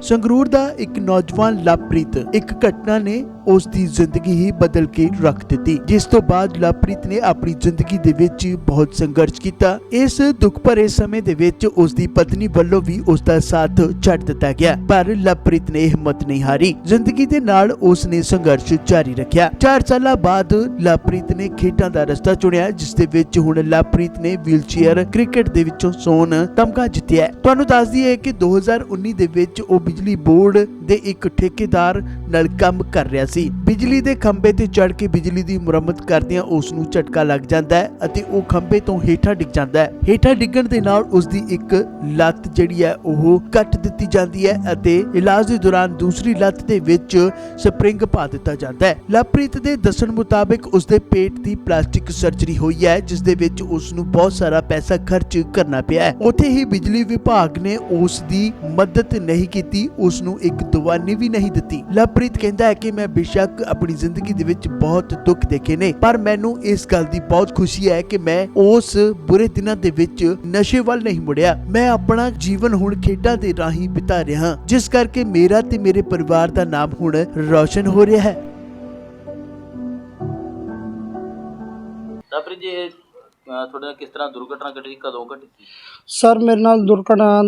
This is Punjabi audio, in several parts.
ਸੰਗਰੂਰ ਦਾ ਇੱਕ ਨੌਜਵਾਨ ਲਵਪ੍ਰੀਤ ਇੱਕ ਘਟਨਾ ਨੇ ਉਸ ਦੀ ਜ਼ਿੰਦਗੀ ਹੀ ਬਦਲ ਕੇ ਰੱਖ ਦਿੱਤੀ, ਜਿਸ ਤੋਂ ਬਾਅਦ ਲਵਪ੍ਰੀਤ ਨੇ ਆਪਣੀ ਜ਼ਿੰਦਗੀ ਦੇ ਵਿੱਚ ਬਹੁਤ ਸੰਘਰਸ਼ ਕੀਤਾ। ਇਸ ਦੁੱਖ ਭਰੇ ਸਮੇਂ ਦੇ ਵਿੱਚ ਉਸ ਦੀ ਪਤਨੀ ਵੱਲੋਂ ਵੀ ਉਸ ਦਾ ਸਾਥ ਛੱਡ ਦਿੱਤਾ ਗਿਆ, ਪਰ ਲਵਪ੍ਰੀਤ ਨੇ ਹਿੰਮਤ ਨਹੀਂ ਹਾਰੀ। ਜ਼ਿੰਦਗੀ ਦੇ ਨਾਲ ਉਸ ਨੇ ਸੰਘਰਸ਼ ਜਾਰੀ ਰੱਖਿਆ। 4 ਸਾਲਾਂ ਬਾਅਦ ਲਵਪ੍ਰੀਤ ਨੇ ਖੇਡਾਂ ਦਾ ਰਸਤਾ ਚੁਣਿਆ, ਜਿਸ ਦੇ ਵਿੱਚ ਹੁਣ ਲਵਪ੍ਰੀਤ ਨੇ ਵੀਲਚੇਅਰ ਕ੍ਰਿਕਟ ਦੇ ਵਿੱਚੋਂ ਸੋਨ ਤਮਗਾ ਜਿੱਤਿਆ ਤੁਹਾਨੂੰ ਦੱਸ ਦਈਏ ਕਿ 2019 ਦੇ ਵਿੱਚ ਉਹ ਬਿਜਲੀ ਬੋਰਡ ਦੇ ਇੱਕ ਠੇਕੇਦਾਰ ਨਾਲ ਕੰਮ ਕਰ ਰਿਹਾ ਸੀ। ਬਿਜਲੀ ਦੇ ਖੰਭੇ ਤੇ ਚੜ ਕੇ ਬਿਜਲੀ ਦੀ ਮੁਰੰਮਤ ਕਰਦਿਆਂ ਉਸ ਨੂੰ ਝਟਕਾ ਲੱਗ ਜਾਂਦਾ ਹੈ ਅਤੇ ਉਹ ਖੰਭੇ ਤੋਂ ਹੇਠਾਂ ਡਿੱਗ ਜਾਂਦਾ ਹੈ। ਹੇਠਾਂ ਡਿੱਗਣ ਦੇ ਨਾਲ ਉਸ ਦੀ ਇੱਕ ਲੱਤ ਜਿਹੜੀ ਹੈ ਉਹ ਕੱਟ ਦਿੱਤੀ ਜਾਂਦੀ ਹੈ ਅਤੇ ਇਲਾਜ ਦੇ ਦੌਰਾਨ ਦੂਸਰੀ ਲੱਤ ਦੇ ਵਿੱਚ ਸਪਰਿੰਗ ਪਾ ਦਿੱਤਾ ਜਾਂਦਾ ਹੈ। ਲਵਪ੍ਰੀਤ ਦੇ ਦੱਸਣ ਮੁਤਾਬਕ ਉਸ ਦੇ ਪੇਟ ਦੀ ਪਲਾਸਟਿਕ ਸਰਜਰੀ ਹੋਈ ਹੈ, ਜਿਸ ਦੇ ਵਿੱਚ ਉਸ ਨੂੰ ਬਹੁਤ ਸਾਰਾ ਪੈਸਾ ਖਰਚ ਕਰਨਾ ਪਿਆ ਹੈ। ਉੱਥੇ ਹੀ ਬਿਜਲੀ ਵਿਭਾਗ ਨੇ ਉਸ ਦੀ ਮਦਦ ਨਹੀਂ ਕੀਤੀ ਉਸ ਨੂੰ ਇੱਕ ਦਵਾਨੀ ਵੀ ਨਹੀਂ ਦਿੱਤੀ। ਲਵਪ੍ਰੀਤ ਕਹਿੰਦਾ ਹੈ ਕਿ ਮੈਂ ਬੇਸ਼ੱਕ ਆਪਣੀ ਜ਼ਿੰਦਗੀ ਦੇ ਵਿੱਚ ਬਹੁਤ ਦੁੱਖ ਦੇਖੇ ਨੇ ਪਰ ਮੈਨੂੰ ਇਸ ਗੱਲ ਦੀ ਬਹੁਤ ਖੁਸ਼ੀ ਹੈ ਕਿ ਮੈਂ ਉਸ ਬੁਰੇ ਦਿਨਾਂ ਦੇ ਵਿੱਚ ਨਸ਼ੇ ਵੱਲ ਨਹੀਂ ਮੁੜਿਆ। ਮੈਂ ਆਪਣਾ ਜੀਵਨ ਹੁਣ ਖੇਡਾਂ ਦੇ ਰਾਹੀਂ ਬਿਤਾ ਰਿਹਾ ਹਾਂ ਜਿਸ ਕਰਕੇ ਮੇਰਾ ਤੇ ਮੇਰੇ ਪਰਿਵਾਰ ਦਾ ਨਾਮ ਹੁਣ ਰੌਸ਼ਨ ਹੋ ਰਿਹਾ ਹੈ। ਤਾਪਰੀ ਜੀ ਇਹ, ਤੁਹਾਡੇ ਕਿਸ ਤਰ੍ਹਾਂ ਦੁਰਘਟਨਾ ਘਟੀ ਕਦੋਂ ਘਟੀ ਸਰ ਮੇਰੇ ਨਾਲ ਦੁਰਘਟਨਾ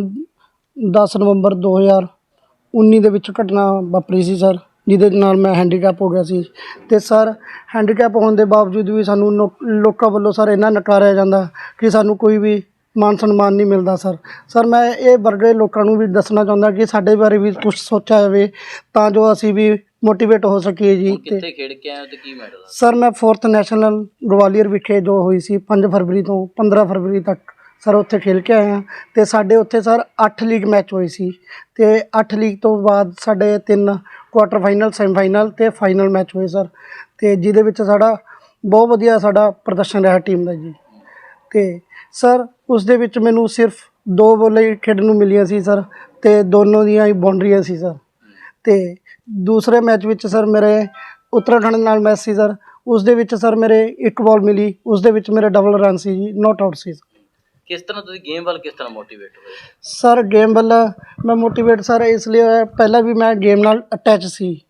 10 ਨਵੰਬਰ 2019 ਦੇ ਵਿੱਚ ਘਟਨਾ ਵਾਪਰੀ ਸੀ ਸਰ। ਜਿਹਦੇ ਨਾਲ ਮੈਂ ਹੈਂਡੀਕੈਪ ਹੋ ਗਿਆ ਸੀ। ਤੇ ਸਰ ਹੈਂਡੀਕੈਪ ਹੋਣ ਦੇ ਬਾਵਜੂਦ ਵੀ ਸਾਨੂੰ ਨੋ- ਲੋਕਾਂ ਵੱਲੋਂ ਸਰ ਇੰਨਾ ਨਕਾਰਿਆ ਜਾਂਦਾ ਕਿ ਸਾਨੂੰ ਕੋਈ ਵੀ ਮਾਨ ਸਨਮਾਨ ਨਹੀਂ ਮਿਲਦਾ ਸਰ ਸਰ ਮੈਂ ਇਹ ਵਰਗੇ ਲੋਕਾਂ ਨੂੰ ਵੀ ਦੱਸਣਾ ਚਾਹੁੰਦਾ ਕਿ ਸਾਡੇ ਬਾਰੇ ਵੀ ਕੁਝ ਸੋਚਿਆ ਜਾਵੇ ਤਾਂ ਜੋ ਅਸੀਂ ਵੀ ਮੋਟੀਵੇਟ ਹੋ ਸਕੀਏ ਜੀ ਹੁਣ ਤੇ ਕਿੱਥੇ ਖੇਡ ਕੇ ਆਏ ਹੋ ਤੇ ਕੀ ਮੈਡਲ ਸਰ ਮੈਂ 4th ਨੈਸ਼ਨਲ ਗਵਾਲੀਅਰ ਵਿਖੇ ਜੋ ਹੋਈ ਸੀ 5 ਫਰਵਰੀ ਤੋਂ 15 ਫਰਵਰੀ ਤੱਕ। ਸਰ, ਉੱਥੇ ਖੇਲ ਕੇ ਆਏ ਹਾਂ। ਤੇ ਸਾਡੇ ਉੱਥੇ ਸਰ 8 ਲੀਗ ਮੈਚ ਹੋਏ ਸੀ। ਤੇ 8 ਲੀਗ ਤੋਂ ਬਾਅਦ ਸਾਡੇ ਤਿੰਨ ਕੁਆਟਰ ਫਾਈਨਲ ਸੈਮੀਫਾਈਨਲ ਤੇ ਫਾਈਨਲ ਮੈਚ ਹੋਏ ਸਰ। ਤੇ ਜਿਹਦੇ ਵਿੱਚ ਸਾਡਾ ਬਹੁਤ ਵਧੀਆ ਸਾਡਾ ਪ੍ਰਦਰਸ਼ਨ ਰਿਹਾ ਟੀਮ ਦਾ ਜੀ। ਤੇ ਸਰ, ਉਸ ਦੇ ਵਿੱਚ ਮੈਨੂੰ ਸਿਰਫ ਦੋ ਬੋਲਾਂ ਹੀ ਖੇਡਣ ਨੂੰ ਮਿਲੀਆਂ ਸੀ ਸਰ ਤੇ ਦੋਨੋਂ ਦੀਆਂ ਹੀ ਬਾਉਂਡਰੀਆਂ ਸੀ ਸਰ। ਤੇ ਦੂਸਰੇ ਮੈਚ ਵਿੱਚ ਸਰ ਮੇਰੇ ਉੱਤਰਾਖੰਡ ਨਾਲ ਮੈਚ ਸੀ ਸਰ। ਉਸ ਦੇ ਵਿੱਚ ਸਰ ਮੇਰੇ ਇੱਕ ਬਾਲ ਮਿਲੀ। ਉਸ ਦੇ ਵਿੱਚ ਮੇਰੇ ਡਬਲ ਰਨ ਸੀ ਜੀ ਨਾਟ ਆਊਟ ਸੀ ਕਿਸ ਤਰ੍ਹਾਂ ਤੁਸੀਂ ਗੇਮ ਵੱਲ ਕਿਸ ਤਰ੍ਹਾਂ ਮੋਟੀਵੇਟ ਹੋਏ? ਸਰ ਗੇਮ ਵੱਲ ਮੈਂ ਮੋਟੀਵੇਟ ਸਰ ਇਸ ਲਈ ਹੋਇਆ, ਪਹਿਲਾਂ ਵੀ ਮੈਂ ਗੇਮ ਨਾਲ ਅਟੈਚ ਸੀ।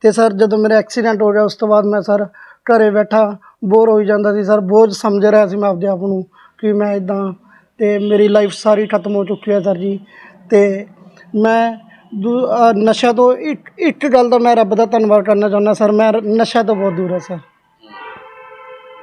ਤੇ ਸਰ ਜਦੋਂ ਮੇਰਾ ਐਕਸੀਡੈਂਟ ਹੋ ਗਿਆ, ਉਸ ਤੋਂ ਬਾਅਦ ਮੈਂ ਸਰ ਘਰੇ ਬੈਠਾ ਬੋਰ ਹੋਈ ਜਾਂਦਾ ਸੀ। ਸਰ ਬੋਝ ਸਮਝ ਰਿਹਾ ਸੀ ਮੈਂ ਆਪਦੇ ਆਪ ਨੂੰ ਕਿ ਮੈਂ ਇਦਾਂ ਤੇ ਮੇਰੀ ਲਾਈਫ ਸਾਰੀ ਖਤਮ ਹੋ ਚੁੱਕੀ ਹੈ ਸਰ ਜੀ। ਤੇ ਮੈਂ ਦੂ- ਅਹ ਨਸ਼ਾ ਤੋਂ ਇੱਕ ਇੱਕ ਗੱਲ ਦਾ ਮੈਂ ਰੱਬ ਦਾ ਧੰਨਵਾਦ ਕਰਨਾ ਚਾਹੁੰਦਾ ਸਰ ਮੈਂ ਨਸ਼ਾ ਤੋਂ ਬਹੁਤ ਦੂਰ ਹਾਂ ਸਰ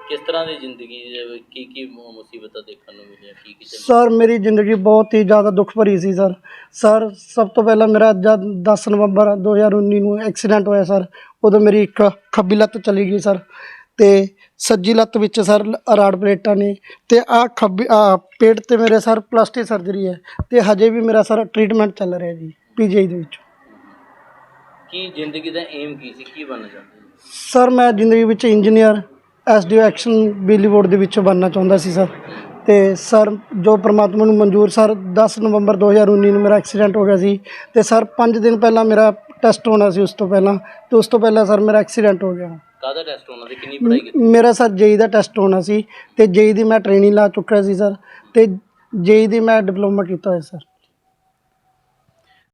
ਕਿਸ ਤਰ੍ਹਾਂ ਦੀ ਜ਼ਿੰਦਗੀ ਦੇ ਵਿੱਚ ਕੀ ਕੀ ਮੁ- ਮੁਸੀਬਤਾਂ ਦੇਖਣ ਨੂੰ ਮਿਲੀਆਂ ਕੀ ਕੀ ਸਰ ਮੇਰੀ ਜ਼ਿੰਦਗੀ ਬਹੁਤ ਹੀ ਜ਼ਿਆਦਾ ਦੁੱਖ ਭਰੀ ਸੀ ਸਰ। ਸਰ ਸਭ ਤੋਂ ਪਹਿਲਾਂ ਮੇਰਾ ਜਦ 10 ਨਵੰਬਰ 2019 ਨੂੰ ਐਕਸੀਡੈਂਟ ਹੋਇਆ ਸਰ ਉਦੋਂ ਮੇਰੀ ਇੱਕ ਖੱਬੀ ਲੱਤ ਚਲੀ ਗਈ ਸਰ। ਤੇ ਸੱਜੀ ਲੱਤ ਵਿੱਚ ਸਰ ਰਾੜ ਪਲੇਟਾਂ ਨੇ ਤੇ ਆ ਖੱਬੀ ਆਹ ਪੇਟ ਤੇ ਮੇਰੇ ਸਰ ਪਲਾਸਟਿਕ ਸਰਜਰੀ ਹੈ ਤੇ ਹਜੇ ਵੀ ਮੇਰਾ ਸਰ ਟ੍ਰੀਟਮੈਂਟ ਚੱਲ ਰਿਹਾ ਜੀ ਪੀਜੀਆਈ ਦੇ ਵਿੱਚ। ਕੀ ਜ਼ਿੰਦਗੀ ਦਾ ਏਮ ਕੀ ਸੀ? ਕੀ ਬਣਨਾ ਚਾਹੁੰਦੇ ਸੀ? ਸਰ ਮੈਂ ਜ਼ਿੰਦਗੀ ਵਿੱਚ ਇੰਜੀਨੀਅਰ ਐਸਡੀਓ ਐਕਸ਼ਨ ਬਿਜਲੀ ਬੋਰਡ ਦੇ ਵਿੱਚ ਬਣਨਾ ਚਾਹੁੰਦਾ ਸੀ ਸਰ ਤੇ ਸਰ ਜੋ ਪ੍ਰਮਾਤਮਾ ਨੂੰ ਮਨਜ਼ੂਰ ਸਰ 10 ਨਵੰਬਰ 2019 ਨੂੰ ਮੇਰਾ ਐਕਸੀਡੈਂਟ ਹੋ ਗਿਆ ਸੀ। ਤੇ ਸਰ 5 ਦਿਨ ਪਹਿਲਾਂ ਮੇਰਾ ਟੈਸਟ ਹੋਣਾ ਸੀ ਉਸ ਤੋਂ ਪਹਿਲਾਂ। ਤੇ ਉਸ ਤੋਂ ਪਹਿਲਾਂ ਸਰ ਮੇਰਾ ਐਕਸੀਡੈਂਟ ਹੋ ਗਿਆ। ਕਾਹਦਾ ਟੈਸਟ ਹੋਣਾ ਸੀ? ਕਿੰਨੀ ਪੜ੍ਹਾਈ ਕੀਤੀ? ਮੇਰਾ ਸਰ ਜੇਈ ਦਾ ਟੈਸਟ ਹੋਣਾ ਸੀ। ਤੇ ਜੇਈ ਦੀ ਮੈਂ ਟ੍ਰੇਨਿੰਗ ਲਾ ਚੁੱਕਿਆ ਸੀ ਸਰ ਤੇ ਜੇਈ ਦੀ ਮੈਂ ਡਿਪਲੋਮਾ ਕੀਤਾ ਹੋਇਆ ਸਰ